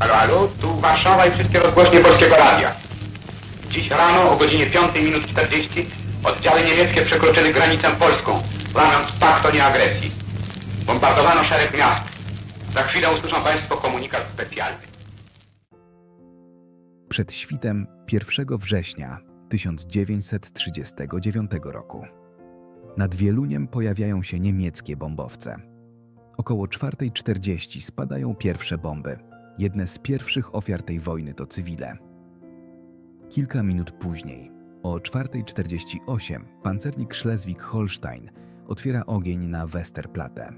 Halo, halo, tu Warszawa i wszystkie rozgłośnie Polskiego Radia. Dziś rano o godzinie 5 minut 40 oddziały niemieckie przekroczyły granicę polską, łamiąc pakt o nieagresji. Bombardowano szereg miast. Za chwilę usłyszą Państwo komunikat specjalny. Przed świtem 1 września 1939 roku. Nad Wieluniem pojawiają się niemieckie bombowce. Około 4.40 spadają pierwsze bomby. Jedne z pierwszych ofiar tej wojny to cywile. Kilka minut później, o 4.48, pancernik Schleswig-Holstein otwiera ogień na Westerplatte.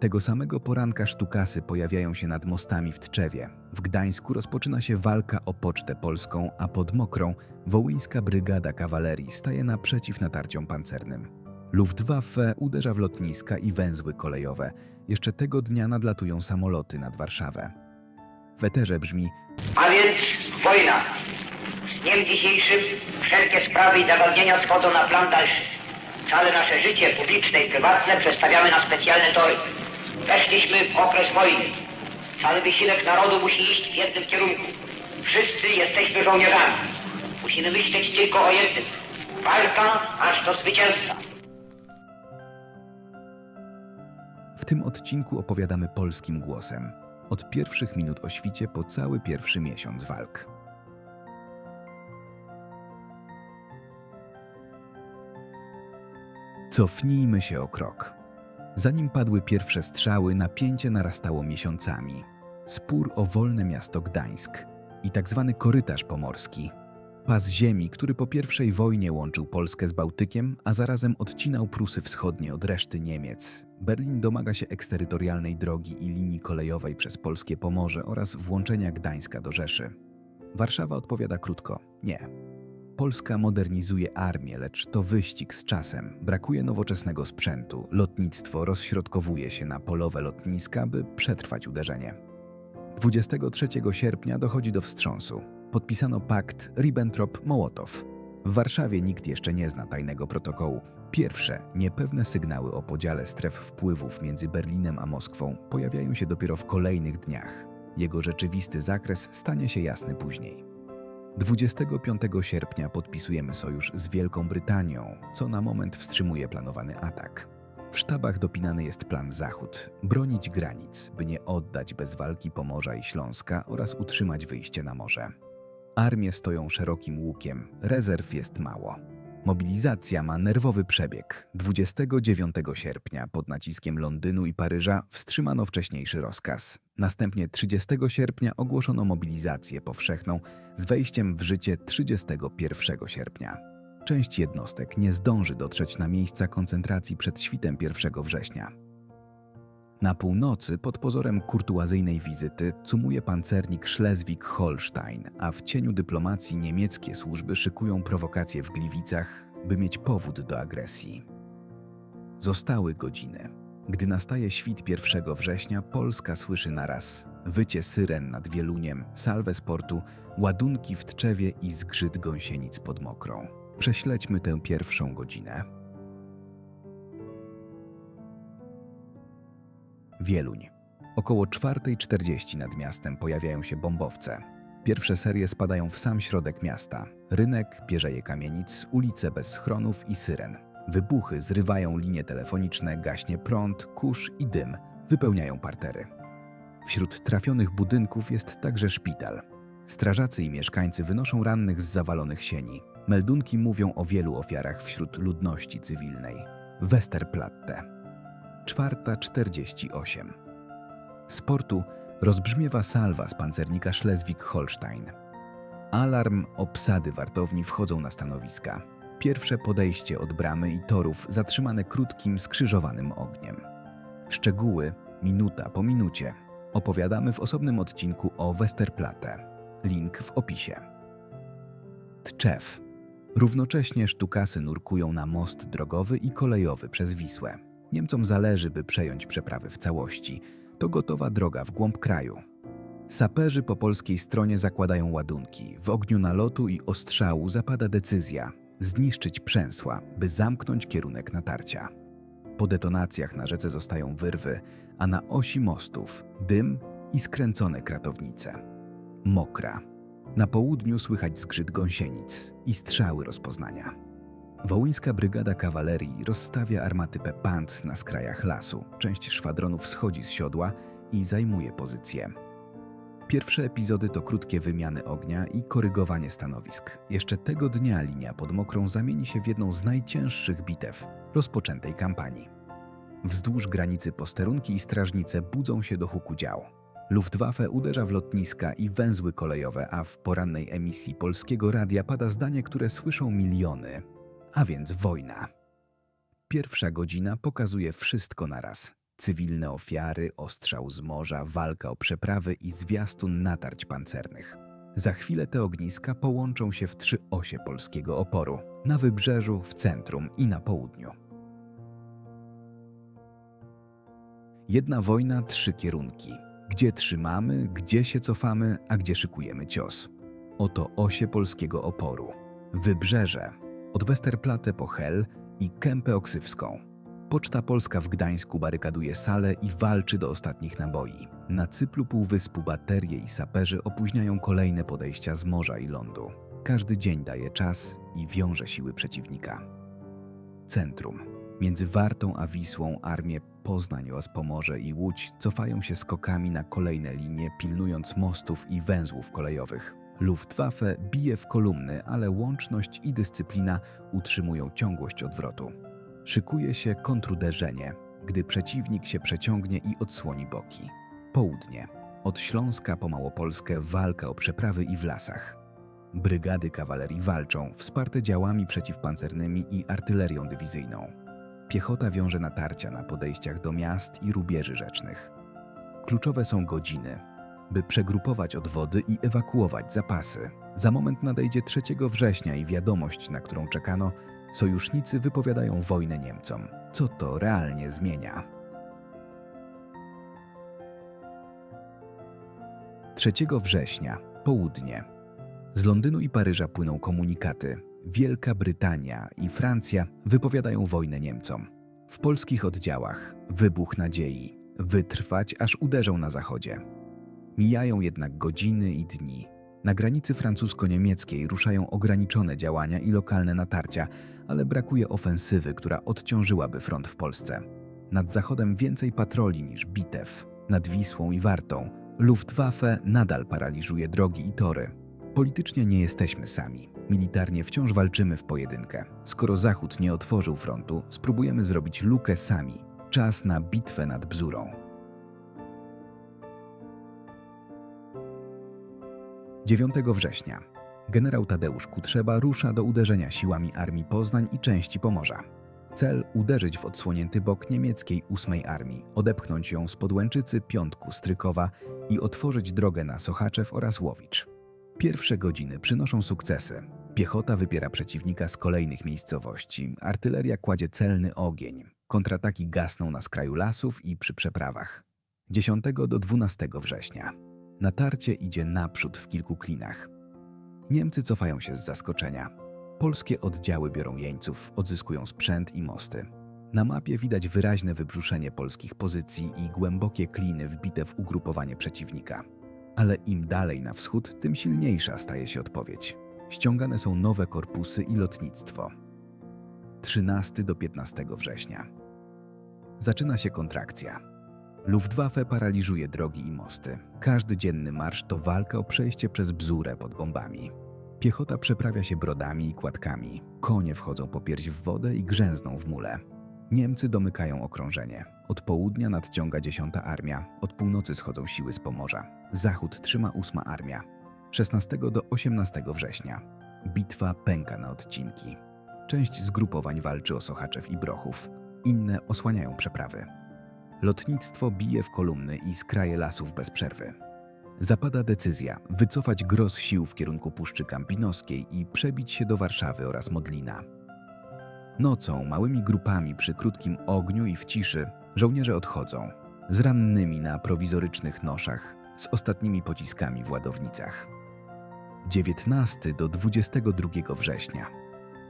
Tego samego poranka sztukasy pojawiają się nad mostami w Tczewie. W Gdańsku rozpoczyna się walka o Pocztę Polską, a pod Mokrą wołyńska brygada kawalerii staje naprzeciw natarciom pancernym. Luftwaffe uderza w lotniska i węzły kolejowe. Jeszcze tego dnia nadlatują samoloty nad Warszawę. W eterze brzmi A więc wojna. Z dniem dzisiejszym wszelkie sprawy i zagadnienia schodzą na plan dalszy. Całe nasze życie publiczne i prywatne przestawiamy na specjalne tory. Weszliśmy w okres wojny. Cały wysiłek narodu musi iść w jednym kierunku. Wszyscy jesteśmy żołnierzami. Musimy myśleć tylko o jednym. Walka aż do zwycięstwa. W tym odcinku opowiadamy polskim głosem. Od pierwszych minut o świcie po cały pierwszy miesiąc walk. Cofnijmy się o krok. Zanim padły pierwsze strzały, napięcie narastało miesiącami. Spór o wolne miasto Gdańsk i tak zwany korytarz pomorski. Pas ziemi, który po pierwszej wojnie łączył Polskę z Bałtykiem, a zarazem odcinał Prusy Wschodnie od reszty Niemiec. Berlin domaga się eksterytorialnej drogi i linii kolejowej przez polskie Pomorze oraz włączenia Gdańska do Rzeszy. Warszawa odpowiada krótko: nie. Polska modernizuje armię, lecz to wyścig z czasem. Brakuje nowoczesnego sprzętu. Lotnictwo rozśrodkowuje się na polowe lotniska, by przetrwać uderzenie. 23 sierpnia dochodzi do wstrząsu. Podpisano pakt Ribbentrop-Mołotow. W Warszawie nikt jeszcze nie zna tajnego protokołu. Pierwsze, niepewne sygnały o podziale stref wpływów między Berlinem a Moskwą pojawiają się dopiero w kolejnych dniach. Jego rzeczywisty zakres stanie się jasny później. 25 sierpnia podpisujemy sojusz z Wielką Brytanią, co na moment wstrzymuje planowany atak. W sztabach dopinany jest plan Zachód bronić granic, by nie oddać bez walki Pomorza i Śląska oraz utrzymać wyjście na morze. Armie stoją szerokim łukiem, rezerw jest mało. Mobilizacja ma nerwowy przebieg. 29 sierpnia pod naciskiem Londynu i Paryża wstrzymano wcześniejszy rozkaz. Następnie 30 sierpnia ogłoszono mobilizację powszechną z wejściem w życie 31 sierpnia. Część jednostek nie zdąży dotrzeć na miejsca koncentracji przed świtem 1 września. Na północy, pod pozorem kurtuazyjnej wizyty, cumuje pancernik Schleswig-Holstein, a w cieniu dyplomacji niemieckie służby szykują prowokacje w Gliwicach, by mieć powód do agresji. Zostały godziny. Gdy nastaje świt 1 września, Polska słyszy naraz wycie syren nad Wieluniem, salwę sportu, ładunki w Tczewie i zgrzyt gąsienic pod Mokrą. Prześledźmy tę pierwszą godzinę. Wieluń. Około 4.40 nad miastem pojawiają się bombowce. Pierwsze serie spadają w sam środek miasta. Rynek, pierzeje kamienic, ulice bez schronów i syren. Wybuchy zrywają linie telefoniczne, gaśnie prąd, kurz i dym, wypełniają partery. Wśród trafionych budynków jest także szpital. Strażacy i mieszkańcy wynoszą rannych z zawalonych sieni. Meldunki mówią o wielu ofiarach wśród ludności cywilnej. Westerplatte. 4.48. Z portu rozbrzmiewa salwa z pancernika Schleswig-Holstein. Alarm, obsady wartowni wchodzą na stanowiska. Pierwsze podejście od bramy i torów zatrzymane krótkim, skrzyżowanym ogniem. Szczegóły, minuta po minucie, opowiadamy w osobnym odcinku o Westerplatte. Link w opisie. Tczew. Równocześnie sztukasy nurkują na most drogowy i kolejowy przez Wisłę. Niemcom zależy, by przejąć przeprawy w całości. To gotowa droga w głąb kraju. Saperzy po polskiej stronie zakładają ładunki. W ogniu nalotu i ostrzału zapada decyzja zniszczyć przęsła, by zamknąć kierunek natarcia. Po detonacjach na rzece zostają wyrwy, a na osi mostów dym i skręcone kratownice. Mokra. Na południu słychać zgrzyt gąsienic i strzały rozpoznania. Wołyńska Brygada Kawalerii rozstawia armaty Pepant na skrajach lasu. Część szwadronów schodzi z siodła i zajmuje pozycje. Pierwsze epizody to krótkie wymiany ognia i korygowanie stanowisk. Jeszcze tego dnia linia pod Mokrą zamieni się w jedną z najcięższych bitew rozpoczętej kampanii. Wzdłuż granicy posterunki i strażnice budzą się do huku dział. Luftwaffe uderza w lotniska i węzły kolejowe, a w porannej emisji polskiego radia pada zdanie, które słyszą miliony, a więc wojna. Pierwsza godzina pokazuje wszystko naraz. Cywilne ofiary, ostrzał z morza, walka o przeprawy i zwiastun natarć pancernych. Za chwilę te ogniska połączą się w trzy osie polskiego oporu na wybrzeżu, w centrum i na południu. Jedna wojna, trzy kierunki. Gdzie trzymamy, gdzie się cofamy, a gdzie szykujemy cios. Oto osie polskiego oporu. Wybrzeże. Od Westerplatte po Hel i Kępę Oksywską. Poczta Polska w Gdańsku barykaduje salę i walczy do ostatnich naboi. Na cyplu półwyspu baterie i saperzy opóźniają kolejne podejścia z morza i lądu. Każdy dzień daje czas i wiąże siły przeciwnika. Centrum. Między Wartą a Wisłą armie Poznań oraz Pomorze i Łódź cofają się skokami na kolejne linie, pilnując mostów i węzłów kolejowych. Luftwaffe bije w kolumny, ale łączność i dyscyplina utrzymują ciągłość odwrotu. Szykuje się kontruderzenie, gdy przeciwnik się przeciągnie i odsłoni boki. Południe. Od Śląska po Małopolskę walka o przeprawy i w lasach. Brygady kawalerii walczą, wsparte działami przeciwpancernymi i artylerią dywizyjną. Piechota wiąże natarcia na podejściach do miast i rubieży rzecznych. Kluczowe są godziny, by przegrupować odwody i ewakuować zapasy. Za moment nadejdzie 3 września i wiadomość, na którą czekano, sojusznicy wypowiadają wojnę Niemcom. Co to realnie zmienia? 3 września, południe. Z Londynu i Paryża płyną komunikaty. Wielka Brytania i Francja wypowiadają wojnę Niemcom. W polskich oddziałach wybuch nadziei. Wytrwać, aż uderzą na zachodzie. Mijają jednak godziny i dni. Na granicy francusko-niemieckiej ruszają ograniczone działania i lokalne natarcia, ale brakuje ofensywy, która odciążyłaby front w Polsce. Nad zachodem więcej patroli niż bitew. Nad Wisłą i Wartą Luftwaffe nadal paraliżuje drogi i tory. Politycznie nie jesteśmy sami. Militarnie wciąż walczymy w pojedynkę. Skoro Zachód nie otworzył frontu, spróbujemy zrobić lukę sami. Czas na bitwę nad Bzurą. 9 września. Generał Tadeusz Kutrzeba rusza do uderzenia siłami Armii Poznań i części Pomorza. Cel uderzyć w odsłonięty bok niemieckiej 8 Armii, odepchnąć ją z Podłęczycy, Piątku, Strykowa i otworzyć drogę na Sochaczew oraz Łowicz. Pierwsze godziny przynoszą sukcesy. Piechota wypiera przeciwnika z kolejnych miejscowości, artyleria kładzie celny ogień, kontrataki gasną na skraju lasów i przy przeprawach. 10 do 12 września. Natarcie idzie naprzód w kilku klinach. Niemcy cofają się z zaskoczenia. Polskie oddziały biorą jeńców, odzyskują sprzęt i mosty. Na mapie widać wyraźne wybrzuszenie polskich pozycji i głębokie kliny wbite w ugrupowanie przeciwnika. Ale im dalej na wschód, tym silniejsza staje się odpowiedź. Ściągane są nowe korpusy i lotnictwo. 13 do 15 września. Zaczyna się kontrakcja. Luftwaffe paraliżuje drogi i mosty. Każdy dzienny marsz to walka o przejście przez bzurę pod bombami. Piechota przeprawia się brodami i kładkami. Konie wchodzą po pierś w wodę i grzęzną w mule. Niemcy domykają okrążenie. Od południa nadciąga 10 armia, od północy schodzą siły z Pomorza. Zachód trzyma 8 armia. 16 do 18 września. Bitwa pęka na odcinki. Część zgrupowań walczy o Sochaczew i Brochów. Inne osłaniają przeprawy. Lotnictwo bije w kolumny i skraje lasów bez przerwy. Zapada decyzja wycofać gros sił w kierunku Puszczy Kampinoskiej i przebić się do Warszawy oraz Modlina. Nocą, małymi grupami przy krótkim ogniu i w ciszy, żołnierze odchodzą, z rannymi na prowizorycznych noszach, z ostatnimi pociskami w ładownicach. 19 do 22 września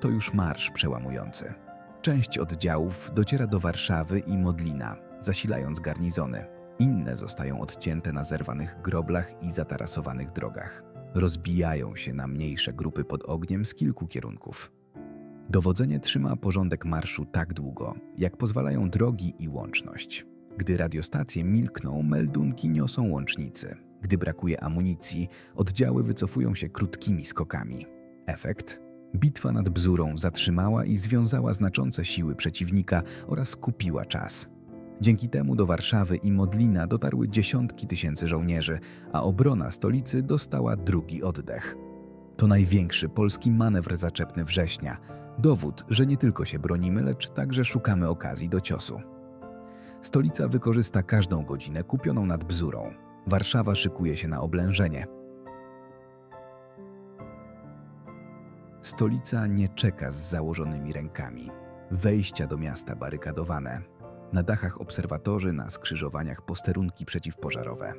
to już marsz przełamujący. Część oddziałów dociera do Warszawy i Modlina, zasilając garnizony. Inne zostają odcięte na zerwanych groblach i zatarasowanych drogach. Rozbijają się na mniejsze grupy pod ogniem z kilku kierunków. Dowodzenie trzyma porządek marszu tak długo, jak pozwalają drogi i łączność. Gdy radiostacje milkną, meldunki niosą łącznicy. Gdy brakuje amunicji, oddziały wycofują się krótkimi skokami. Efekt? Bitwa nad Bzurą zatrzymała i związała znaczące siły przeciwnika oraz kupiła czas. Dzięki temu do Warszawy i Modlina dotarły dziesiątki tysięcy żołnierzy, a obrona stolicy dostała drugi oddech. To największy polski manewr zaczepny września. Dowód, że nie tylko się bronimy, lecz także szukamy okazji do ciosu. Stolica wykorzysta każdą godzinę kupioną nad Bzurą. Warszawa szykuje się na oblężenie. Stolica nie czeka z założonymi rękami. Wejścia do miasta barykadowane. Na dachach obserwatorzy, na skrzyżowaniach posterunki przeciwpożarowe.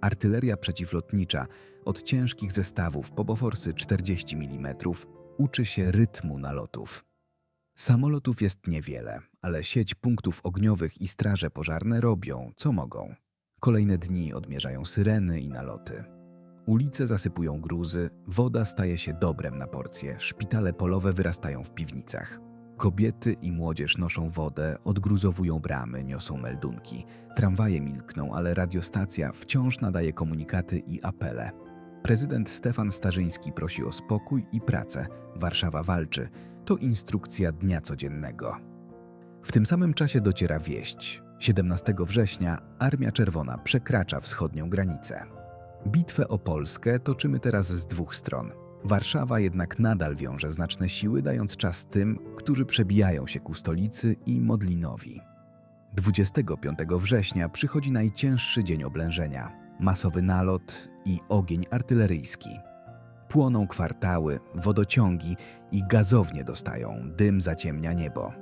Artyleria przeciwlotnicza od ciężkich zestawów po boforsy 40 mm uczy się rytmu nalotów. Samolotów jest niewiele, ale sieć punktów ogniowych i straże pożarne robią, co mogą. Kolejne dni odmierzają syreny i naloty. Ulice zasypują gruzy, woda staje się dobrem na porcje, szpitale polowe wyrastają w piwnicach. Kobiety i młodzież noszą wodę, odgruzowują bramy, niosą meldunki. Tramwaje milkną, ale radiostacja wciąż nadaje komunikaty i apele. Prezydent Stefan Starzyński prosi o spokój i pracę. Warszawa walczy. To instrukcja dnia codziennego. W tym samym czasie dociera wieść. 17 września Armia Czerwona przekracza wschodnią granicę. Bitwę o Polskę toczymy teraz z dwóch stron. Warszawa jednak nadal wiąże znaczne siły, dając czas tym, którzy przebijają się ku stolicy i Modlinowi. 25 września przychodzi najcięższy dzień oblężenia masowy nalot i ogień artyleryjski. Płoną kwartały, wodociągi i gazownie dostają, dym zaciemnia niebo.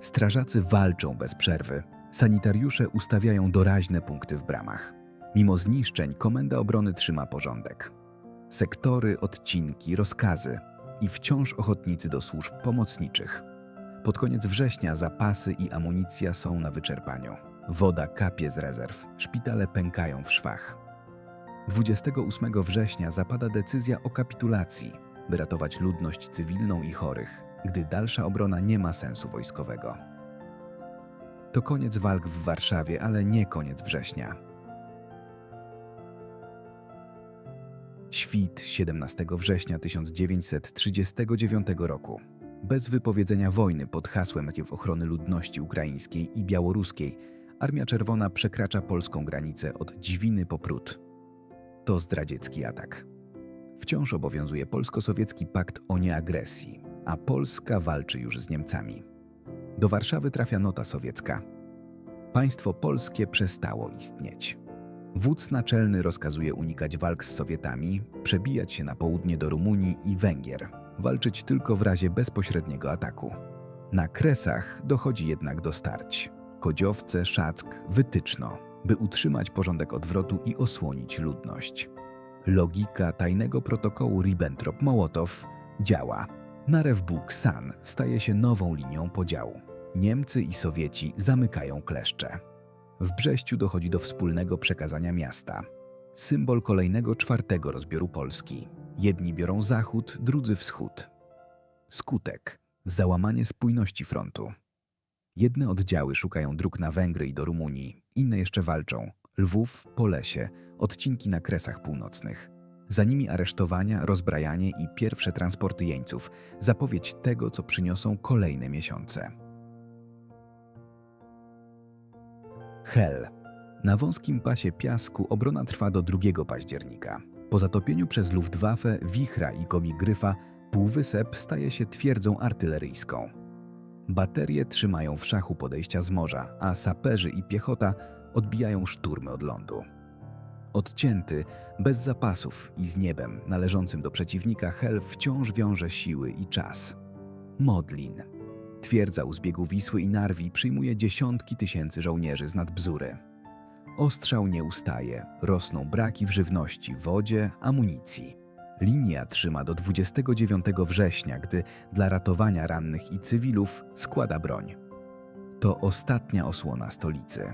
Strażacy walczą bez przerwy, sanitariusze ustawiają doraźne punkty w bramach. Mimo zniszczeń, Komenda Obrony trzyma porządek. Sektory, odcinki, rozkazy i wciąż ochotnicy do służb pomocniczych. Pod koniec września zapasy i amunicja są na wyczerpaniu. Woda kapie z rezerw, szpitale pękają w szwach. 28 września zapada decyzja o kapitulacji, by ratować ludność cywilną i chorych, gdy dalsza obrona nie ma sensu wojskowego. To koniec walk w Warszawie, ale nie koniec września. Świt 17 września 1939 roku. Bez wypowiedzenia wojny pod hasłem ochrony ludności ukraińskiej i białoruskiej, Armia Czerwona przekracza polską granicę od Dziwiny po Prut. To zdradziecki atak. Wciąż obowiązuje polsko-sowiecki pakt o nieagresji, a Polska walczy już z Niemcami. Do Warszawy trafia nota sowiecka. Państwo polskie przestało istnieć. Wódz naczelny rozkazuje unikać walk z Sowietami, przebijać się na południe do Rumunii i Węgier, walczyć tylko w razie bezpośredniego ataku. Na Kresach dochodzi jednak do starć. Kodziowce, Szack, Wytyczno, by utrzymać porządek odwrotu i osłonić ludność. Logika tajnego protokołu Ribbentrop-Mołotow działa. Narew Bóg-San staje się nową linią podziału. Niemcy i Sowieci zamykają kleszcze. W Brześciu dochodzi do wspólnego przekazania miasta. Symbol kolejnego czwartego rozbioru Polski. Jedni biorą zachód, drudzy wschód. Skutek załamanie spójności frontu. Jedne oddziały szukają dróg na Węgry i do Rumunii, inne jeszcze walczą. Lwów, Polesie, odcinki na Kresach Północnych. Za nimi aresztowania, rozbrajanie i pierwsze transporty jeńców, zapowiedź tego, co przyniosą kolejne miesiące. Hel. Na wąskim pasie piasku obrona trwa do 2 października. Po zatopieniu przez Luftwaffe, Wichra i Komi Gryfa, półwysep staje się twierdzą artyleryjską. Baterie trzymają w szachu podejścia z morza, a saperzy i piechota odbijają szturmy od lądu. Odcięty, bez zapasów i z niebem należącym do przeciwnika, Hel wciąż wiąże siły i czas. Modlin. Twierdza u zbiegu Wisły i Narwi przyjmuje dziesiątki tysięcy żołnierzy z nad Bzury. Ostrzał nie ustaje, rosną braki w żywności, wodzie, amunicji. Linia trzyma do 29 września, gdy dla ratowania rannych i cywilów składa broń. To ostatnia osłona stolicy.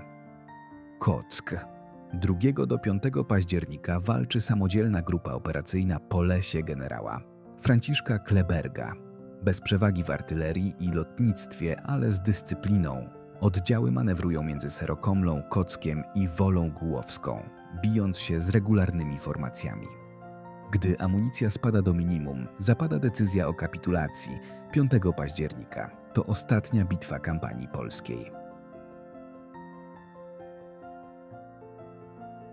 Kock. 2 do 5 października walczy samodzielna grupa operacyjna po lesie generała Franciszka Kleberga. Bez przewagi w artylerii i lotnictwie, ale z dyscypliną. Oddziały manewrują między Serokomlą, Kockiem i Wolą Głowską, bijąc się z regularnymi formacjami. Gdy amunicja spada do minimum, zapada decyzja o kapitulacji 5 października. To ostatnia bitwa kampanii polskiej.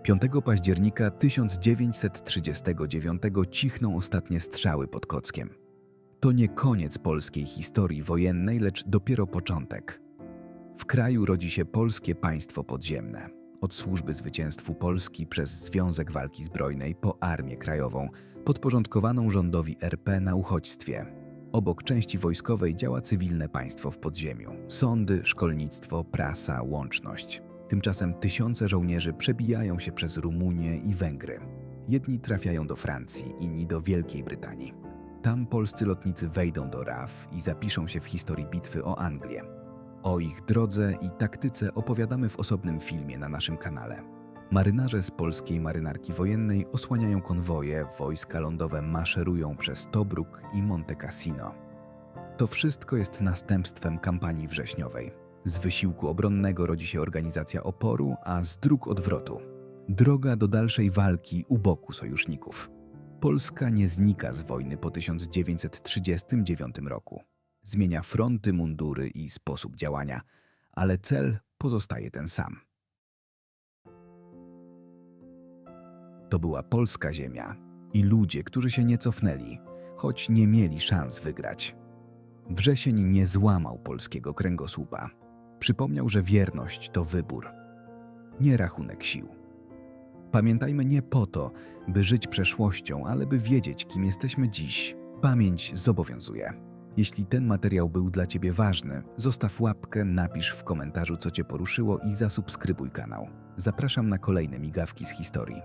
5 października 1939 cichną ostatnie strzały pod Kockiem. To nie koniec polskiej historii wojennej, lecz dopiero początek. W kraju rodzi się polskie państwo podziemne. Od służby zwycięstwu Polski przez Związek Walki Zbrojnej po Armię Krajową, podporządkowaną rządowi RP na uchodźstwie. Obok części wojskowej działa cywilne państwo w podziemiu. Sądy, szkolnictwo, prasa, łączność. Tymczasem tysiące żołnierzy przebijają się przez Rumunię i Węgry. Jedni trafiają do Francji, inni do Wielkiej Brytanii. Tam polscy lotnicy wejdą do RAF i zapiszą się w historii bitwy o Anglię. O ich drodze i taktyce opowiadamy w osobnym filmie na naszym kanale. Marynarze z polskiej marynarki wojennej osłaniają konwoje, wojska lądowe maszerują przez Tobruk i Monte Cassino. To wszystko jest następstwem kampanii wrześniowej. Z wysiłku obronnego rodzi się organizacja oporu, a z dróg odwrotu. Droga do dalszej walki u boku sojuszników. Polska nie znika z wojny po 1939 roku. Zmienia fronty, mundury i sposób działania, ale cel pozostaje ten sam. To była polska ziemia i ludzie, którzy się nie cofnęli, choć nie mieli szans wygrać. Wrzesień nie złamał polskiego kręgosłupa. Przypomniał, że wierność to wybór, nie rachunek sił. Pamiętajmy nie po to, by żyć przeszłością, ale by wiedzieć, kim jesteśmy dziś. Pamięć zobowiązuje. Jeśli ten materiał był dla Ciebie ważny, zostaw łapkę, napisz w komentarzu, co Cię poruszyło i zasubskrybuj kanał. Zapraszam na kolejne migawki z historii.